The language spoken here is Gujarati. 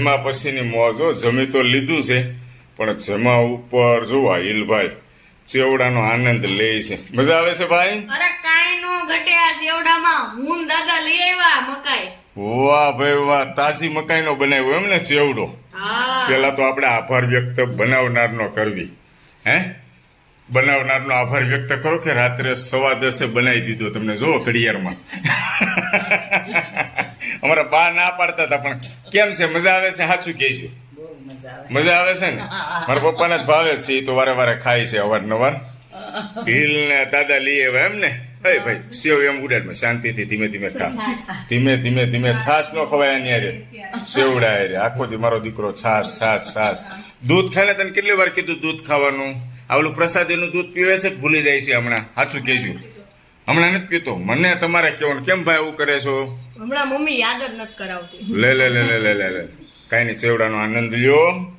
જમા પછીની મોજ જમી તો લીધું છે પણ જમા ઉપર જોવા હિલભાઈ ચેવડાનો આનંદ લે છે. મજા આવે છે ભાઈ? અરે કાઈ નો ઘટે આ સેવડામાં હું દાદા લઈ આવ્યા મકાઈ. વાહ ભાઈ વાહ તાજી મકાઈનો બનાવ્યો એમ ને ચેવડો? પેલા તો આપણે આભાર વ્યક્ત બનાવનારનો કરવી. હે? બનાવનારનો આભાર વ્યક્ત કરો કે રાત્રે સવા દસે બનાવી દીધો તમને. જો ઘડિયાળમાં. અમારા બા ના પાડતા હતા પણ કેમ છે? મજા આવે છે? સાચું કેજો મજા આવે. છે ને? મારા પપ્પાને જ ભાવે છે એ તો વારે વારે ખાય છે અવારનવાર. ભીલ ને દાદા લઈ આવ્યા એમ ને ભાઈ ભાઈ સેવ એમ ઉડાડમાં શાંતિથી ધીમે ધીમે ખા ધીમે ધીમે ધીમે છાશ નો ખવાય એની અરે સેવડાય રે. આખો દી મારો દીકરો છાશ છાસ છાસ દૂધ ખાને તને કેટલી વાર કીધું દૂધ ખાવાનું? આવલું પ્રસાદીનું દૂધ પીવે છે ભૂલી જાય છે હમણાં? સાચું કહેજો. હમણાં નથી પીતો. મને તમારે કેવો કેમ ભાઈ એવું કરે છો? હમણાં મમ્મી યાદ જ નથી કરાવતી. લે લે લે લે લે લે લે. કાંઈ નહીં ચેવડાનો આનંદ લ્યો.